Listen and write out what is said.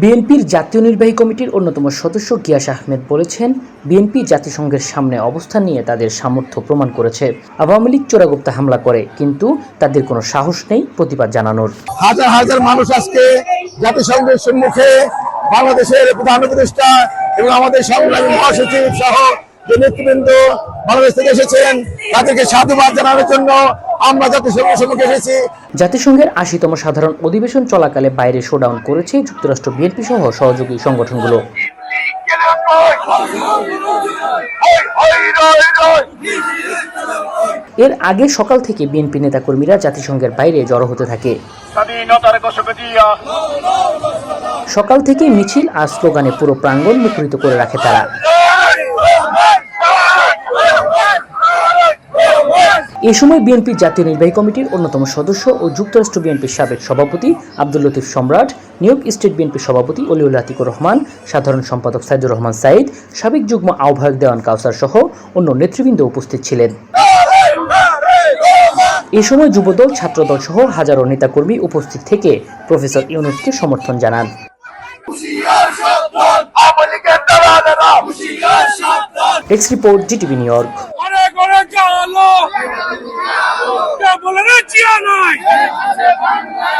বিএনপির জাতীয় নির্বাহী কমিটির অন্যতম সদস্য গিয়াস আহমেদ বলেছেন, বিএনপি জাতিসংঘের সামনে অবস্থান নিয়ে তাদের সামর্থ্য প্রমাণ করেছে। আওয়ামী লীগ চোরাগুপ্তা হামলা করে, কিন্তু তাদের কোনো সাহস নেই প্রতিবাদ জানানোর। হাজার হাজার মানুষ আজকে জাতিসংঘের সম্মুখে বাংলাদেশের প্রধান উপদেষ্টা এবং আমাদের সংগ্রামী মহাসচিব সহ যে নেতৃবৃন্দ বাংলাদেশ থেকে এসেছেন, তাদেরকে সাধুবাদ জানানোর জন্য আমরা জাতিসংঘের সম্মুখে এসেছি। জাতিসংঘের আশিতম সাধারণ অধিবেশন চলাকালে বাইরে শোডাউন করেছে যুক্তরাষ্ট্র বিএনপি সহ সহযোগী সংগঠনগুলো। এর আগে সকাল থেকে বিএনপি নেতাকর্মীরা জাতিসংঘের বাইরে জড়ো হতে থাকে। সকাল থেকে মিছিল আর স্লোগানে পুরো প্রাঙ্গণ মুখরিত করে রাখে তারা। এ সময় বিএনপির জাতীয় নির্বাহী কমিটির অন্যতম সদস্য ও যুক্তরাষ্ট্র বিএনপির সাবেক সভাপতি আব্দুল লতিফ সম্রাট, নিউ স্টেট বিএনপির সভাপতি অলিউল আতিকুর রহমান, সাধারণ সম্পাদক সাইদুর রহমান সাইদ সাবেক যুগ্ম আহ্বায়ক দেওয়ান কাউসার সহ অন্য নেতৃবৃন্দ উপস্থিত ছিলেন। এ সময় যুবদল, ছাত্রদল সহ হাজারো নেতাকর্মী উপস্থিত থেকে প্রফেসর ইউনুসকে সমর্থন জানান। Desk report, GTV New York. নাই